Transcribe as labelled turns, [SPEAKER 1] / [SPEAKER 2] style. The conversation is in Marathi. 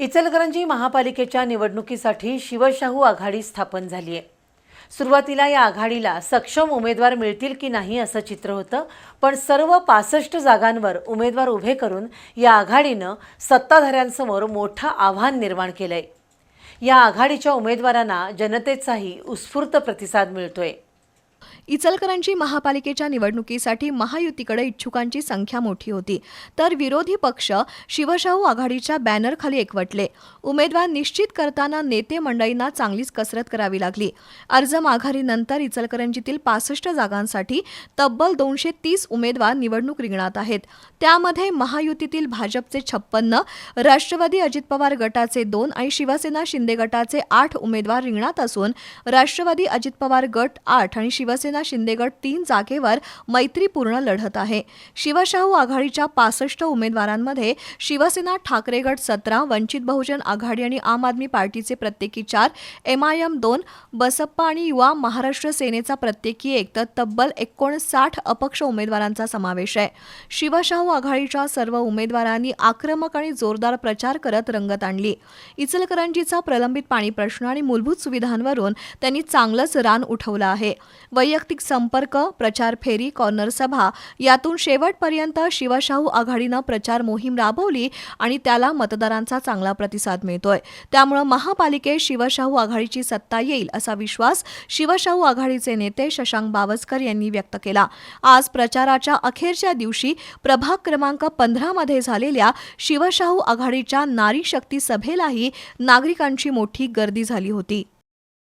[SPEAKER 1] इचलकरंजी महापालिकेच्या निवडणुकीसाठी शिवशाहू आघाडी स्थापन झाली आहे. सुरुवातीला या आघाडीला सक्षम उमेदवार मिळतील की नाही असं चित्र होतं पण सर्व पासष्ट जागांवर उमेदवार उभे करून या आघाडीनं सत्ताधाऱ्यांसमोर मोठं आव्हान निर्माण केलंय. या आघाडीच्या उमेदवारांना जनतेचाही उत्स्फूर्त प्रतिसाद मिळतोय.
[SPEAKER 2] इचलकरंजी महापालिकेच्या निवडणुकीसाठी महायुतीकडे इच्छुकांची संख्या मोठी होती. तर विरोधी पक्ष शिवशाहू आघाडीच्या बॅनरखाली एकवटले. उमेदवार निश्चित करताना नेते मंडळींना चांगलीच कसरत करावी लागली. अर्ज माघारीनंतर इचलकरंजीतील पासष्ट जागांसाठी तब्बल दोनशे तीस उमेदवार निवडणूक रिंगणात आहेत. त्यामध्ये महायुतीतील भाजपचे छप्पन्न राष्ट्रवादी अजित पवार गटाचे दोन आणि शिवसेना शिंदे गटाचे आठ उमेदवार रिंगणात असून राष्ट्रवादी अजित पवार गट आठ आणि शिवसेना शिंदेगड तीन जागेवर मैत्रीपूर्ण लढत आहे. शिवशाहू आघाडीच्या पासष्ट उमेदवारांमध्ये शिवसेना ठाकरेगड सतरा वंचित बहुजन आघाडी आणि आम आदमी पार्टीचे प्रत्येकी चार एम आय एम दोन बसप्पा आणि युवा महाराष्ट्र सेनेचा प्रत्येकी एक तर तब्बल एकोणसाठ अपक्ष उमेदवारांचा समावेश आहे. शिवशाहू आघाडीच्या सर्व उमेदवारांनी आक्रमक आणि जोरदार प्रचार करत रंगत आणली. इचलकरंजीचा प्रलंबित पाणी प्रश्न आणि मूलभूत सुविधांवरून त्यांनी चांगलंच रान उठवलं आहे. वैयक्तिक संपर्क प्रचार फेरी कॉर्नर सभा यातून शेवटपर्यंत शिवशाहू आघाडीनं प्रचार मोहीम राबवली आणि त्याला मतदारांचा चांगला प्रतिसाद मिळतोय. त्यामुळं महापालिकेत शिवशाहू आघाडीची सत्ता येईल असा विश्वास शिवशाहू आघाडीचे नेते शशांक बावस्कर यांनी व्यक्त केला. आज प्रचाराच्या अखेरच्या दिवशी प्रभाग क्रमांक पंधरामध्ये झालेल्या शिवशाहू आघाडीच्या नारी शक्ती सभेलाही नागरिकांची मोठी गर्दी झाली होती.